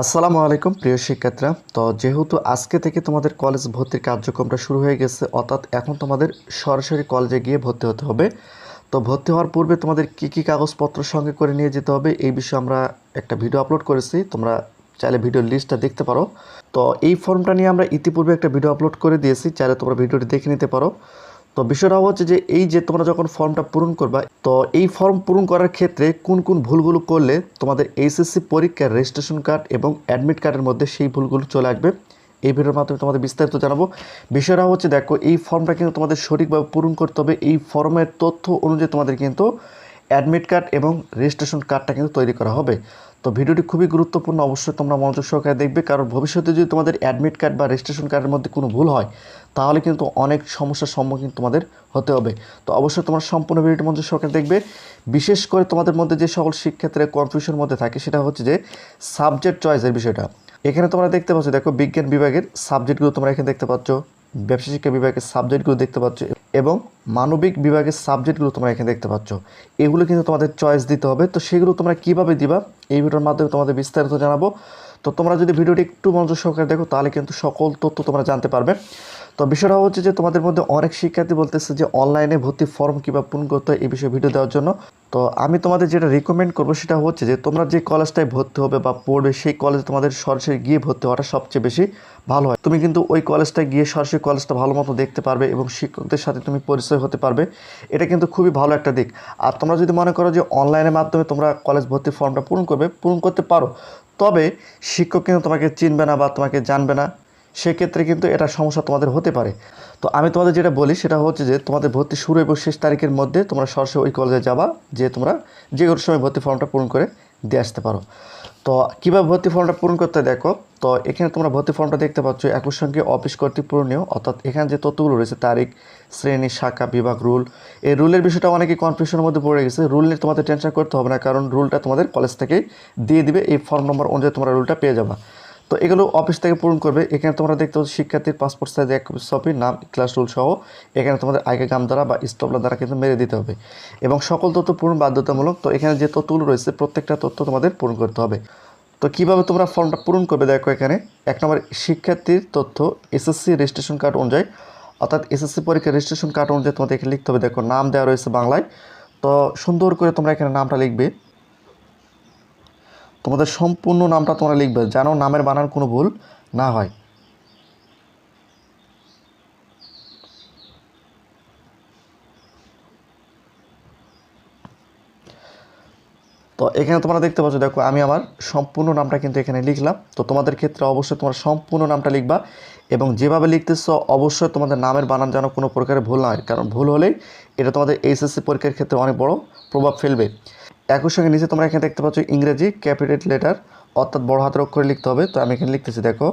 আসসালামু আলাইকুম, প্রিয় শিক্ষার্থীরা। তো যেহেতু আজকে থেকে তোমাদের কলেজ ভর্তির কার্যক্রমটা শুরু হয়ে গেছে, অর্থাৎ এখন তোমাদের সরাসরি কলেজে গিয়ে ভর্তি হতে হবে। তো ভর্তি হওয়ার পূর্বে তোমাদের কি কি কাগজপত্র সঙ্গে করে নিয়ে যেতে হবে, এই বিষয়ে আমরা একটা ভিডিও আপলোড করেছি। তোমরা চাইলে ভিডিওর লিস্টটা দেখতে পারো। তো এই ফর্মটা নিয়ে আমরা ইতিপূর্বে একটা ভিডিও আপলোড করে দিয়েছি, চাইলে তোমরা ভিডিওটি দেখে নিতে পারো। তো বিষয়টা হচ্ছে যে এই যে তোমরা যখন ফর্মটা পূরণ করবা, তো এই ফর্ম পূরণ করার ক্ষেত্রে কোন কোন ভুলগুলো করলে তোমাদের এইচএসসি পরীক্ষার রেজিস্ট্রেশন কার্ড এবং অ্যাডমিট কার্ডের মধ্যে সেই ভুলগুলো চলে আসবে? এই ভিডিওর মাধ্যমে তোমাদের বিস্তারিত জানাব। বিষয়টা হচ্ছে দেখো, এই ফর্মটা কিন্তু তোমাদের সঠিকভাবে পূরণ করতে হবে। এই ফর্মের তথ্য অনুযায়ী তোমাদের কিন্তু অ্যাডমিট কার্ড এবং রেজিস্ট্রেশন কার্ডটা কিন্তু তৈরি করা হবে। তো ভিডিওটি খুবই গুরুত্বপূর্ণ, অবশ্যই তোমরা মনোযোগ সহকারে দেখবে। কারণ ভবিষ্যতে যদি তোমাদের অ্যাডমিট কার্ড বা রেজিস্ট্রেশন কার্ডের মধ্যে কোনো ভুল হয়, তাহলে কিন্তু অনেক সমস্যার সম্মুখীন তোমাদের হতে হবে। তো অবশ্যই তোমরা সম্পূর্ণ ভিডিওটি মনোযোগ সহকারে দেখবে। বিশেষ করে তোমাদের মধ্যে যে সকল শিক্ষার্থীরা কনফিউশনের মধ্যে থাকে, সেটা হচ্ছে যে সাবজেক্ট চয়েসের বিষয়টা। এখানে তোমরা দেখতে পাচ্ছ, দেখো বিজ্ঞান বিভাগের সাবজেক্টগুলো তোমরা এখানে দেখতে পাচ্ছ। ব্যবসা শিক্ষা বিভাগের সাবজেক্টগুলো দেখতে পাচ্ছ এবং মানবিক বিভাগের সাবজেক্টগুলো তোমরা এখানে দেখতে পাচ্ছ। এগুলো কিন্তু তোমাদের চয়েস দিতে হবে। তো সেগুলো তোমরা কীভাবে দিবা? এই ভিডিওর মাধ্যমে তোমাদের বিস্তারিত জানাব। তো তোমরা যদি ভিডিওটি একটু মনোযোগ সহকারে দেখো, তাহলে কিন্তু সকল তথ্য তোমরা জানতে পারবে। তো বিষয়টা হচ্ছে যে তোমাদের মধ্যে অনেক শিক্ষার্থী বলতেছে যে অনলাইনে ভর্তি ফর্ম কীভাবে পূরণ করতে এই বিষয়ে ভিডিও দেওয়ার জন্য। তো আমি তোমাদের যেটা রিকমেন্ড করব সেটা হচ্ছে যে তোমরা যে কলেজটায় ভর্তি হবে বা পড়বে, সেই কলেজে তোমাদের সরাসরি গিয়ে ভর্তি হওয়াটা সবচেয়ে বেশি ভালো হয়। তুমি কিন্তু ওই কলেজটায় গিয়ে সরাসরি কলেজটা ভালো মতো দেখতে পারবে এবং শিক্ষকদের সাথে তুমি পরিচয় হতে পারবে। এটা কিন্তু খুবই ভালো একটা দিক। আর তোমরা যদি মনে করো যে অনলাইনের মাধ্যমে তোমরা কলেজ ভর্তি ফর্মটা পূরণ করবে, পূরণ করতে পারো। তবে শিক্ষক কিন্তু তোমাকে চিনবে না বা তোমাকে জানবে না। সেক্ষেত্রে কিন্তু এটা সমস্যা তোমাদের হতে পারে। তো আমি তোমাদের যেটা বলি সেটা হচ্ছে যে তোমাদের ভর্তি শুরু এবং শেষ তারিখের মধ্যে তোমরা সরাসরি ওই কলেজে যাবা, যে তোমরা যে কোনো সময় ভর্তি ফর্মটা পূরণ করে দিয়ে আসতে পারো। তো কীভাবে ভর্তি ফর্মটা পূরণ করতে দেখো, তো এখানে তোমরা ভর্তি ফর্মটা দেখতে পাচ্ছ একই সঙ্গে অফিস কর্তৃক পূরণীয়, অর্থাৎ এখানে যে তথ্যগুলো রয়েছে, তারিখ, শ্রেণি, শাখা, বিভাগ রুল এই রুলের বিষয়টা অনেকে কনফিউশনের মধ্যে পড়ে গেছে। রুল নিয়ে তোমাদের টেনশন করতে হবে না, কারণ রুলটা তোমাদের কলেজ থেকেই দিয়ে দিবে, এই ফর্ম নম্বর অনুযায়ী তোমরা রুলটা পেয়ে যাবা। তো এগুলো অফিস থেকে পূরণ করবে। এখানে তোমরা দেখতে পাচ্ছ শিক্ষার্থীর পাসপোর্ট সাইজ এক সপি নাম ক্লাস রুল সহ এখানে তোমাদের আগে গাম দ্বারা বা স্টপলার দ্বারা কিন্তু মেরে দিতে হবে। এবং সকল তথ্য পূরণ বাধ্যতামূলক, তো এখানে যে তথ্যগুলো রয়েছে, প্রত্যেকটা তথ্য তোমাদের পূরণ করতে হবে। তো কীভাবে তোমরা ফর্মটা পূরণ করবে দেখো এখানে। এক নম্বর, শিক্ষার্থীর তথ্য এসএসসি রেজিস্ট্রেশন কার্ড অনুযায়ী, অর্থাৎ এসএসসি পরীক্ষার রেজিস্ট্রেশন কার্ড অনুযায়ী তোমাদের এখানে লিখতে হবে। দেখো, নাম দেওয়া রয়েছে বাংলায়। তো সুন্দর করে তোমরা এখানে নামটা লিখবে। তোমাদের সম্পূর্ণ নামটা তোমরা লিখবে, যেন নামের বানান কোনো ভুল না হয়। তো এখানে তোমরা দেখতে পাচ্ছ, দেখো, আমি আমার সম্পূর্ণ নামটা কিন্তু এখানে লিখলাম। তো তোমাদের ক্ষেত্রে অবশ্যই তোমার সম্পূর্ণ নামটা লিখবা এবং যেভাবে লিখতেছ, অবশ্যই তোমাদের নামের বানান যেন কোনো প্রকারের ভুল না হয়। কারণ ভুল হলেই এটা তোমাদের এইচএসসি পরীক্ষার ক্ষেত্রে অনেক বড় প্রভাব ফেলবে। একই সঙ্গে নিচে তোমরা এখানে দেখতে পাচ্ছ ইংরেজি ক্যাপিটাল লেটার, অর্থাৎ বড় হাতের অক্ষরে লিখতে হবে। তো আমি এখানে লিখতেছি, দেখো।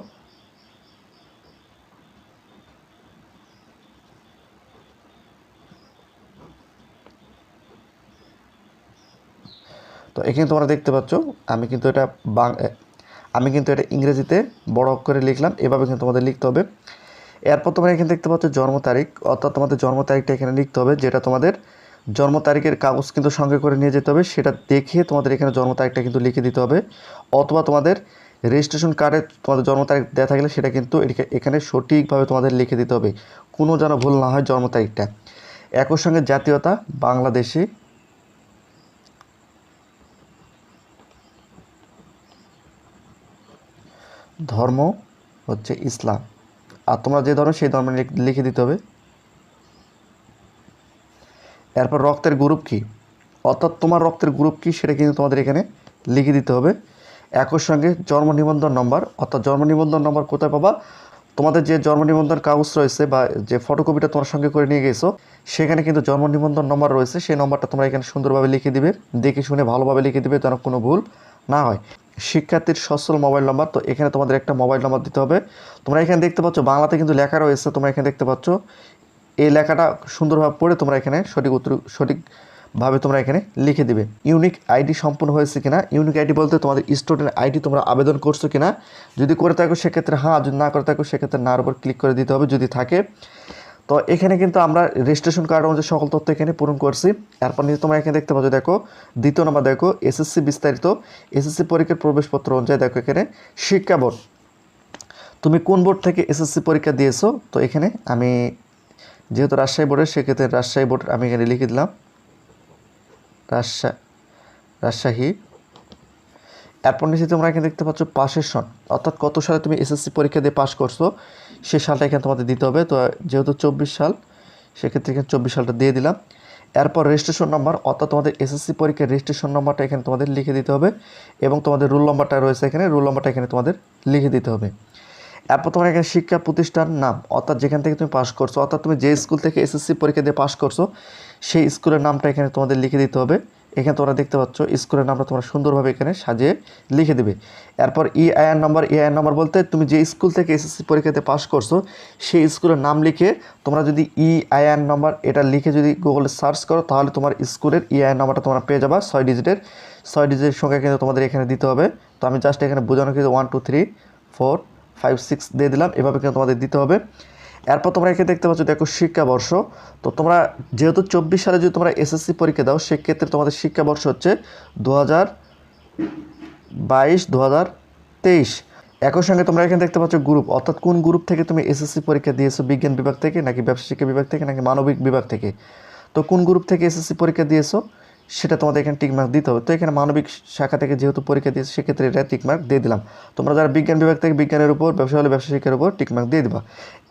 তো এখানে তোমরা দেখতে পাচ্ছ, আমি কিন্তু এটা আমি কিন্তু এটা ইংরেজিতে বড় অক্ষরে লিখলাম, এভাবে কিন্তু তোমাদের লিখতে হবে। এরপর তোমরা এখানে দেখতে পাচ্ছ জন্ম তারিখ, অর্থাৎ তোমাদের জন্ম তারিখটা এখানে লিখতে হবে, যেটা তোমাদের জন্ম তারিখের কাগজ কিন্তু সঙ্গে করে নিয়ে যেতে হবে। সেটা দেখে তোমাদের এখানে জন্ম তারিখটা কিন্তু লিখে দিতে হবে। অথবা তোমাদের রেজিস্ট্রেশন কার্ডে তোমাদের জন্ম তারিখ দেওয়া থাকলে সেটা কিন্তু এখানে সঠিকভাবে তোমাদের লিখে দিতে হবে। কোনো যেন ভুল না হয় জন্ম তারিখটা। একই সঙ্গে জাতীয়তা, বাংলাদেশি। ধর্ম হচ্ছে ইসলাম। আর তোমরা যে ধর্ম, সেই ধর্ম লিখে দিতে হবে। এরপর রক্তের গ্রুপ কী? অর্থাৎ তোমার রক্তের গ্রুপ কী সেটা কিন্তু তোমাদের এখানে লিখে দিতে হবে। একই সঙ্গে জন্ম নিবন্ধন নম্বর অর্থাৎ জন্ম নিবন্ধন নম্বর কোথায় পাবা? তোমাদের যে জন্ম নিবন্ধন কাগজ রয়েছে বা যে ফটোকপিটা তোমার সঙ্গে করে নিয়ে গেছো, সেখানে কিন্তু জন্ম নিবন্ধন নম্বর রয়েছে। সেই নম্বরটা তোমরা এখানে সুন্দরভাবে লিখে দিবে, দেখে শুনে ভালোভাবে লিখে দিবে যেন কোনো ভুল না হয়। শিক্ষার্থীর সচ্ছল মোবাইল নম্বর তো এখানে তোমাদের একটা মোবাইল নম্বর দিতে হবে। তোমরা এখানে দেখতে পাচ্ছ, বাংলাতে কিন্তু লেখা রয়েছে, তোমরা এখানে দেখতে পাচ্ছ। এই লেখাটা সুন্দরভাবে পড়ে তোমরা এখানে সঠিক উত্তর সঠিকভাবে তোমরা এখানে লিখে দিবে। ইউনিক আইডি সম্পূর্ণ হয়েছে কিনা? ইউনিক আইডি বলতে তোমাদের স্টুডেন্ট আইডি তোমরা আবেদন করছ কিনা? যদি করে থাকো সেক্ষেত্রে হ্যাঁ যদি না করে থাকো সেক্ষেত্রে নার উপর ক্লিক করে দিতে হবে যদি থাকে। তো এখানে কিন্তু আমরা রেজিস্ট্রেশন কার্ড অনুযায়ী সকল তথ্য এখানে পূরণ করছি। এরপর নিচে তোমরা এখানে দেখতে পাচ্ছ দেখো, দ্বিতীয় নম্বর দেখো এসএসসি বিস্তারিত। এসএসসি পরীক্ষার প্রবেশপত্র অনুযায়ী দেখো এখানে, শিক্ষা বোর্ড। তুমি কোন বোর্ড থেকে এসএসসি পরীক্ষা দিয়েছ? তো এখানে আমি যেহেতু রাজশাহী বোর্ডের, সেক্ষেত্রে রাজশাহী বোর্ড আমি এখানে লিখে দিলাম। রাজশাহী রাজশাহী। এরপর নিচে তোমরা এখানে দেখতে পাচ্ছ পাশের সন। অর্থাৎ কত সালে তুমি এসএসসি পরীক্ষা দিয়ে পাশ করছ, সে সালটা এখানে তোমাদের দিতে হবে। তো যেহেতু চব্বিশ সাল, সেক্ষেত্রে এখানে চব্বিশ সালটা দিয়ে দিলাম। এরপর রেজিস্ট্রেশন নাম্বার অর্থাৎ তোমাদের এসএসসি পরীক্ষার রেজিস্ট্রেশন নাম্বারটা এখানে তোমাদের লিখে দিতে হবে এবং তোমাদের রুল নাম্বারটা রয়েছে এখানে রুল নাম্বারটা এখানে তোমাদের লিখে দিতে হবে। তোমার এখানে শিক্ষা প্রতিষ্ঠান নাম, অর্থাৎ যেখান থেকে তুমি পাস করছ, অর্থাৎ তুমি যে স্কুল থেকে এসএসসি পরীক্ষা দিয়ে পাস করছ, সেই স্কুলের নামটা এখানে তোমাদের লিখে দিতে হবে। এখানে তোমরা দেখতে পাচ্ছ স্কুলের নামটা তোমরা সুন্দরভাবে এখানে সাজিয়ে লিখে দেবে। এরপর E I R number E I R number বলতে তুমি যে স্কুল থেকে এসএসসি পরীক্ষাতে পাস করছ, সেই স্কুলের নাম লিখে তোমরা যদি ই আইআর নাম্বার এটা লিখে যদি গুগলে সার্চ করো, তাহলে তোমার স্কুলের ই আইআর নাম্বারটা তোমরা পেয়ে যাবা, ছয় ডিজিটের ছয় ডিজিটের সংখ্যা কিন্তু তোমাদের এখানে দিতে হবে। তো আমি জাস্ট এখানে বোঝানো কিন্তু one two three four five six দিয়ে দিলাম। এভাবে কিন্তু তোমাদের দিতে হবে। এরপর তোমরা এখানে দেখতে পাচ্ছ, দেখো শিক্ষাবর্ষ। তো তোমরা যেহেতু চব্বিশ সালে যদি তোমরা এসএসসি পরীক্ষা দাও, সেক্ষেত্রে তোমাদের শিক্ষাবর্ষ হচ্ছে দু হাজার বাইশ দু হাজার তেইশ। একই সঙ্গে তোমরা এখানে দেখতে পাচ্ছ গ্রুপ অর্থাৎ কোন গ্রুপ থেকে তুমি এসএসসি পরীক্ষা দিয়েছ? বিজ্ঞান বিভাগ থেকে, নাকি ব্যবসা শিক্ষা বিভাগ থেকে, নাকি মানবিক বিভাগ থেকে? তো কোন গ্রুপ থেকে এসএসসি পরীক্ষা দিয়েছ? সেটা তোমাদের এখানে টিকমার্ক দিতে হবে। তো এখানে মানবিক শাখা থেকে যেহেতু পরীক্ষা দিয়েছে, সেক্ষেত্রে এটা টিকমার্ক দিয়ে দিলাম। তোমরা যারা বিজ্ঞান বিভাগ থেকে বিজ্ঞানের উপর, ব্যবসা হলে ব্যবসা শিক্ষার উপর টিকমার্ক দিয়ে দিবা।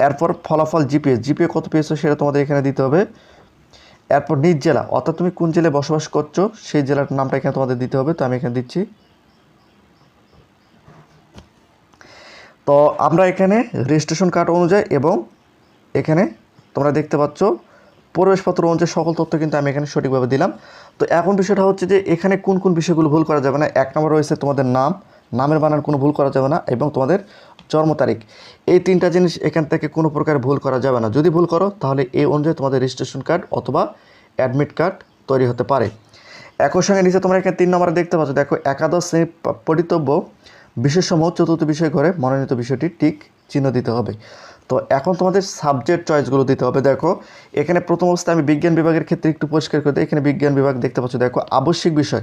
এরপর ফলাফল জিপিএ জিপিএ কত পেয়েছ সেটা তোমাদের এখানে দিতে হবে। এরপর নিজ জেলা, অর্থাৎ তুমি কোন জেলায় বসবাস করছ, সেই জেলার নামটা এখানে তোমাদের দিতে হবে। তো আমি এখানে দিচ্ছি। তো আমরা এখানে রেজিস্ট্রেশন কার্ড অনুযায়ী এবং এখানে তোমরা দেখতে পাচ্ছ প্রবেশপত্র অনুযায়ী সকল তথ্য কিন্তু আমি এখানে সঠিকভাবে দিলাম। তো এখন বিষয়টা হচ্ছে যে এখানে কোন কোন বিষয়গুলো ভুল করা যাবে না। এক নম্বর রয়েছে তোমাদের নাম। নামের বানান কোনো ভুল করা যাবে না এবং তোমাদের জন্ম তারিখ। এই তিনটা জিনিস এখান থেকে কোনো প্রকার ভুল করা যাবে না। যদি ভুল করো, তাহলে এই অনুযায়ী তোমাদের রেজিস্ট্রেশন কার্ড অথবা অ্যাডমিট কার্ড তৈরি হতে পারে। একই সঙ্গে নিচে তোমরা এখানে তিন নম্বরে দেখতে পাচ্ছ, দেখো, একাদশ শ্রেণি প- পঠিতব্য বিশেষসমূহ চতুর্থ বিষয় করে মনোনীত বিষয়টি টিক চিহ্ন দিতে হবে। তো এখন তোমাদের সাবজেক্ট চয়েসগুলো দিতে হবে। দেখো, এখানে প্রথম অবস্থায় আমি বিজ্ঞান বিভাগের ক্ষেত্রে একটু পরিষ্কার করে দিই। এখানে বিজ্ঞান বিভাগ দেখতে পাচ্ছ। দেখো, আবশ্যিক বিষয়।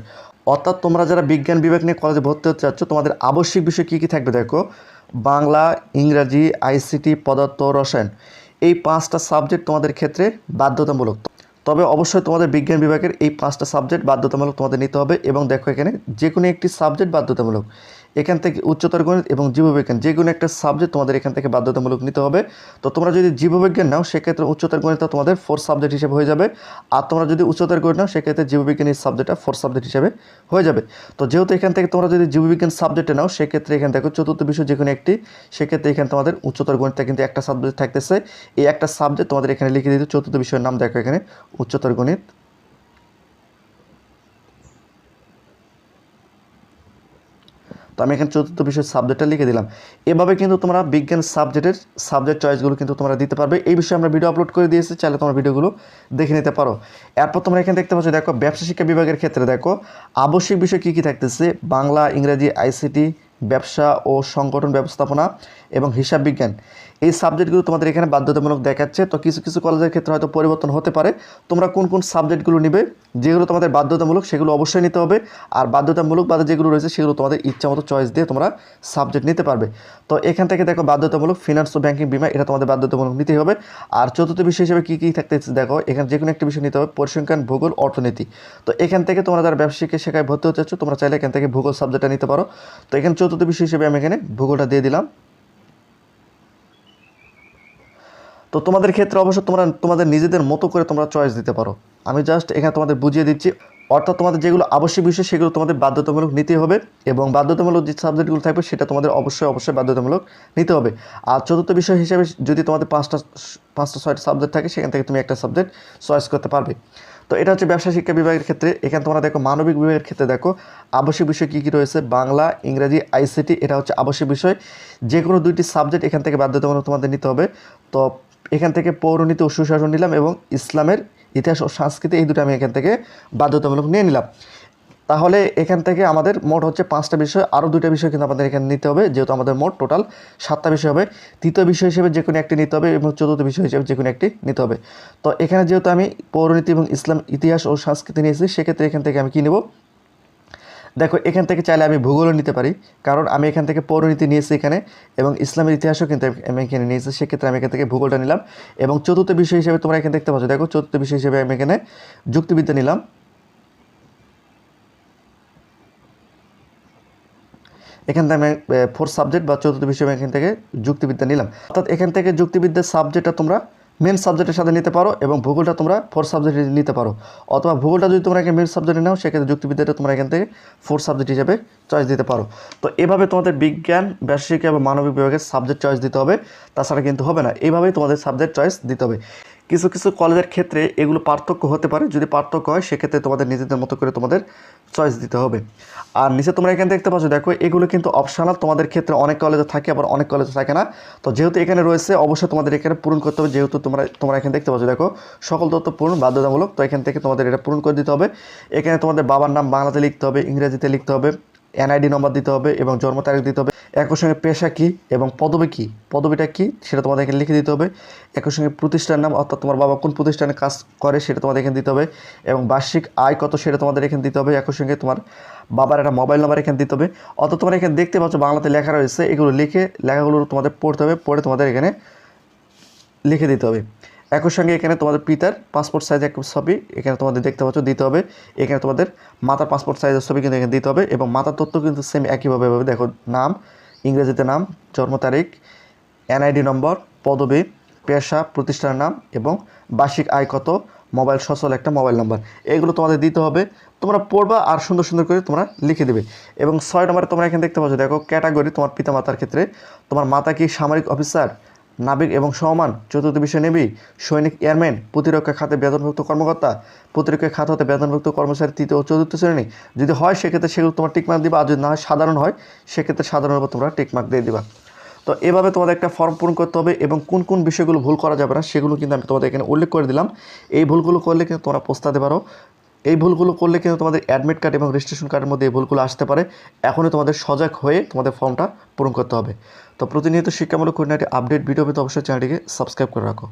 অর্থাৎ তোমরা যারা বিজ্ঞান বিভাগ নিয়ে কলেজে ভর্তি হতে চাচ্ছ, তোমাদের আবশ্যিক বিষয় কী কী থাকবে দেখো? বাংলা, ইংরাজি আইসিটি পদার্থ, রসায়ন। এই পাঁচটা সাবজেক্ট তোমাদের ক্ষেত্রে বাধ্যতামূলক। তবে অবশ্যই তোমাদের বিজ্ঞান বিভাগের এই পাঁচটা সাবজেক্ট বাধ্যতামূলক তোমাদের নিতে হবে এবং দেখো এখানে যে কোনো একটি সাবজেক্ট বাধ্যতামূলক। এখান থেকে উচ্চতর গণিত এবং জীববিজ্ঞান, যে কোনো একটা সাবজেক্ট তোমাদের এখান থেকে বাধ্যতামূলক নিতে হবে। তো তোমরা যদি জীববিজ্ঞান নাও, সেক্ষেত্রে উচ্চতর গণিত তোমাদের ফোর সাবজেক্ট হিসেবে হয়ে যাবে। আর তোমরা যদি উচ্চতর গণিত নাও, সেক্ষেত্রে জীববিজ্ঞানের সাবজেক্টটা ফোর সাবজেক্ট হিসেবে হয়ে যাবে। তো যেহেতু এখান থেকে তোমরা যদি জীববিজ্ঞান সাবজেক্টে নাও, সেক্ষেত্রে এখানে দেখো চতুর্থ বিষয় যে কোনো একটি, সেক্ষেত্রে এখানে তোমাদের উচ্চতর গণিতটা কিন্তু একটা সাবজেক্ট থাকতেছে। এই একটা সাবজেক্ট তোমাদের এখানে লিখে দিতে চতুর্থ বিষয়ের নাম দেখো এখানে, উচ্চতর গণিত তো আমি এখানে চতুর্থ বিষয়ের সাবজেক্টটা লিখে দিলাম। এভাবে কিন্তু তোমরা বিজ্ঞান সাবজেক্টের সাবজেক্ট চয়েসগুলো কিন্তু তোমরা দিতে পারবে। এই বিষয়ে আমরা ভিডিও আপলোড করে দিয়েছি, চাইলে তোমার ভিডিওগুলো দেখে নিতে পারো। এরপর তোমরা এখানে দেখতে পাচ্ছ, দেখো, ব্যবসা শিক্ষা বিভাগের ক্ষেত্রে দেখো, আবশ্যিক বিষয় কী কী থাকতেছে? বাংলা, ইংরাজি, আইসিটি, ব্যবসা ও সংগঠন ব্যবস্থাপনা এবং হিসাব বিজ্ঞান। এই সাবজেক্টগুলো তোমাদের এখানে বাধ্যতামূলক দেখাচ্ছে। তো কিছু কিছু কলেজের ক্ষেত্রে হয়তো পরিবর্তন হতে পারে। তোমরা কোন কোন সাবজেক্টগুলো নিবে, যেগুলো তোমাদের বাধ্যতামূলক, সেগুলো অবশ্যই নিতে হবে। আর বাধ্যতামূলক বাদে যেগুলো রয়েছে, সেগুলো তোমাদের ইচ্ছা মতো চয়েস দিয়ে তোমরা সাবজেক্ট নিতে পারবে। তো এখান থেকে দেখো বাধ্যতামূলক ফিনান্স ও ব্যাংকিং বিমা, এটা তোমাদের বাধ্যতামূলক নিতেই হবে। আর চতুর্থ বিষয় হিসেবে কী কী থাকতে দেখো, এখানে যে কোনো একটা বিষয় নিতে হবে। পরিসংখ্যান, ভূগোল, অর্থনীতি। তো এখান থেকে তোমরা যারা ব্যবসায়িক শেখায় ভর্তি হতে চাচ্ছ, তোমরা চাইলে এখান থেকে ভূগোল সাবজেক্টটা নিতে পারো। তো এখানে চতুর্থ বিষয় হিসেবে আমি এখানে ভূগোলটা দিয়ে দিলাম। তো তোমাদের ক্ষেত্রে অবশ্য তোমরা, তোমাদের নিজেদের মতো করে তোমরা চয়েস দিতে পারো। আমি জাস্ট এখানে তোমাদের বুঝিয়ে দিচ্ছি, অর্থাৎ তোমাদের যেগুলো আবশ্যক বিষয় সেগুলো তোমাদের বাধ্যতামূলক নিতে হবে এবং বাধ্যতামূলক যে সাবজেক্টগুলো থাকবে সেটা তোমাদের অবশ্যই অবশ্যই বাধ্যতামূলক নিতে হবে। আর চতুর্থ বিষয় হিসেবে যদি তোমাদের পাঁচটা পাঁচটা, ছয়টা সাবজেক্ট থাকে, সেখান থেকে তুমি একটা সাবজেক্ট চয়েস করতে পারবে। তো এটা হচ্ছে ব্যবসা শিক্ষা বিভাগের ক্ষেত্রে, এখানে তোমরা দেখো মানবিক বিভাগের ক্ষেত্রে দেখো, আবশ্যক বিষয় কী কী রয়েছে? বাংলা, ইংরেজি আইসিটি এটা হচ্ছে আবশ্যক বিষয়। যে কোনো দুইটি সাবজেক্ট এখান থেকে বাধ্যতামূলক তোমাদের নিতে হবে। তো এখান থেকে পৌরনীতি ও সুশাসন নিলাম এবং ইসলামের ইতিহাস ও সংস্কৃতি এই দুটো আমি এখান থেকে বাধ্যতামূলক নিয়ে নিলাম। তাহলে এখান থেকে আমাদের মোট হচ্ছে পাঁচটা বিষয়, আরও দুটো বিষয় কিন্তু আমাদের এখানে নিতে হবে, যেহেতু আমাদের মোট টোটাল সাতটা বিষয় হবে। তৃতীয় বিষয় হিসেবে যে কোনো একটি নিতে হবে এবং চতুর্থ বিষয় হিসেবে যে কোনো একটি নিতে হবে। তো এখানে যেহেতু আমি পৌরনীতি এবং ইসলাম ইতিহাস ও সংস্কৃতি নিয়েছি সেক্ষেত্রে এখান থেকে আমি কী নেব? দেখো, এখান থেকে চাইলে আমি ভূগোলও নিতে পারি, কারণ আমি এখান থেকে পৌরনীতি নিয়েছি এখানে, এবং ইসলামের ইতিহাসও কিন্তু আমি এখানে নিয়েছি, সেক্ষেত্রে আমি এখান থেকে ভূগোলটা নিলাম। এবং চতুর্থ বিষয় হিসেবে তোমরা এখানে দেখতে পাচ্ছ, দেখো, চতুর্থ বিষয় হিসেবে আমি এখানে যুক্তিবিদ্যা নিলাম। এখান থেকে আমি ফোর্থ সাবজেক্ট বা চতুর্থ বিষয় আমি এখান থেকে যুক্তিবিদ্যা নিলাম। অর্থাৎ এখান থেকে যুক্তিবিদ্যার সাবজেক্টটা তোমরা মেন সাবজেক্টের সাথে নিতে পারো এবং ভূগোলটা তোমরা ফোর্থ সাবজেক্ট নিতে পারো। অথবা ভূগোলটা যদি তোমরা মেন সাবজেক্টে নাও, সেক্ষেত্রে যুক্তিবিদ্যাটা তোমরা এখান থেকে ফোর্থ সাবজেক্ট হিসেবে চয়েস দিতে পারো। তো এভাবে তোমাদের বিজ্ঞান ব্যবসায়িক এবং মানবিক বিভাগের সাবজেক্ট চয়েস দিতে হবে। তাছাড়া কিন্তু হবে না। এইভাবেই তোমাদের সাবজেক্ট চয়েস দিতে হবে। কিছু কিছু কলেজের ক্ষেত্রে এগুলো পার্থক্য হতে পারে। যদি পার্থক্য হয়, সেক্ষেত্রে তোমাদের নিজেদের মতো করে তোমাদের চয়েস দিতে হবে। আর নিচে তোমরা এখানে দেখতে পাচ্ছ, দেখো, এগুলো কিন্তু অপশনাল তোমাদের ক্ষেত্রে অনেক কলেজে থাকে, আবার অনেক কলেজে থাকে না। তো যেহেতু এখানে রয়েছে, অবশ্যই তোমাদের এখানে পূরণ করতে হবে। যেহেতু তোমরা তোমরা এখানে দেখতে পাচ্ছ, দেখো, সকল তথ্য পূরণ, বাধ্যতামূলক। তো এখান থেকে তোমাদের এটা পূরণ করে দিতে হবে। এখানে তোমাদের বাবার নাম বাংলাতে লিখতে হবে, ইংরেজিতে লিখতে হবে। এনআইডি নম্বর দিতে হবে এবং জন্ম তারিখ দিতে হবে। একই সঙ্গে পেশা কী এবং পদবী কী? পদবিটা কী? সেটা তোমাদের এখানে লিখে দিতে হবে। একই সঙ্গে প্রতিষ্ঠানের নাম, অর্থাৎ তোমার বাবা কোন প্রতিষ্ঠানে কাজ করে সেটা তোমাদের এখানে দিতে হবে এবং বার্ষিক আয় কত সেটা তোমাদের এখানে দিতে হবে। একই সঙ্গে তোমার বাবার একটা মোবাইল নাম্বার এখানে দিতে হবে। অর্থাৎ তোমার এখানে দেখতে পাচ্ছ বাংলাতে লেখা রয়েছে, এগুলো লিখে লেখাগুলো তোমাদের পড়তে হবে, পড়ে তোমাদের এখানে লিখে দিতে হবে। একই সঙ্গে এখানে তোমাদের পিতার পাসপোর্ট সাইজ এক ছবি, এখানে তোমাদের দেখতে পাচ্ছ, দিতে হবে। এখানে তোমাদের মাতার পাসপোর্ট সাইজের ছবি কিন্তু এখানে দিতে হবে এবং মাতার তথ্য কিন্তু সেম একইভাবে হবে। দেখো, নাম, ইংরেজিতে নাম, জন্ম তারিখ এনআইডি নম্বর পদবী, পেশা প্রতিষ্ঠানের নাম এবং বার্ষিক আয় কত, মোবাইল সচল একটা মোবাইল নাম্বার এগুলো তোমাদের দিতে হবে। তোমরা পড়বা আর সুন্দর সুন্দর করে তোমরা লিখে দেবে। এবং ছয় নম্বরে তোমরা এখানে দেখতে পাচ্ছ, দেখো ক্যাটাগরি তোমার পিতা মাতার ক্ষেত্রে। তোমার মাতা কি সামরিক অফিসার নাবিক এবং সমান। চতুর্থ বিষয় নেবি, সৈনিক, এয়ারম্যান, প্রতিরক্ষা খাতে বেতনভুক্ত কর্মকর্তা, প্রতিরক্ষা খাত হতে বেতনভুক্ত কর্মচারী তৃতীয় ও চতুর্থ শ্রেণি। যদি হয়, সেক্ষেত্রে সেগুলো তোমার টিকমার্ক দিবা, আর যদি না হয়, সাধারণ হয়, সেক্ষেত্রে সাধারণের উপর তোমরা টিকমার্ক দিয়ে দিবা। তো এভাবে তোমাদের একটা ফর্ম পূরণ করতে হবে এবং কোন কোন বিষয়গুলো ভুল করা যাবে না, সেগুলো কিন্তু আমি তোমাদের এখানে উল্লেখ করে দিলাম। এই ভুলগুলো করলে কিন্তু তোমরা পোস্তাতে পারো। এই ভুলগুলো করলে কিন্তু তোমাদের অ্যাডমিট কার্ড এবং রেজিস্ট্রেশন কার্ডের মধ্যে এই ভুলগুলো আসতে পারে। এখনই তোমাদের সজাগ হয়ে তোমাদের ফর্মটা পূরণ করতে হবে। তো প্রতিনিয়ত শিক্ষামূলক খুঁটিনাটি আপডেট ভিডিও পেতে অবশ্যই চ্যানেলটিকে সাবস্ক্রাইব করে রাখো।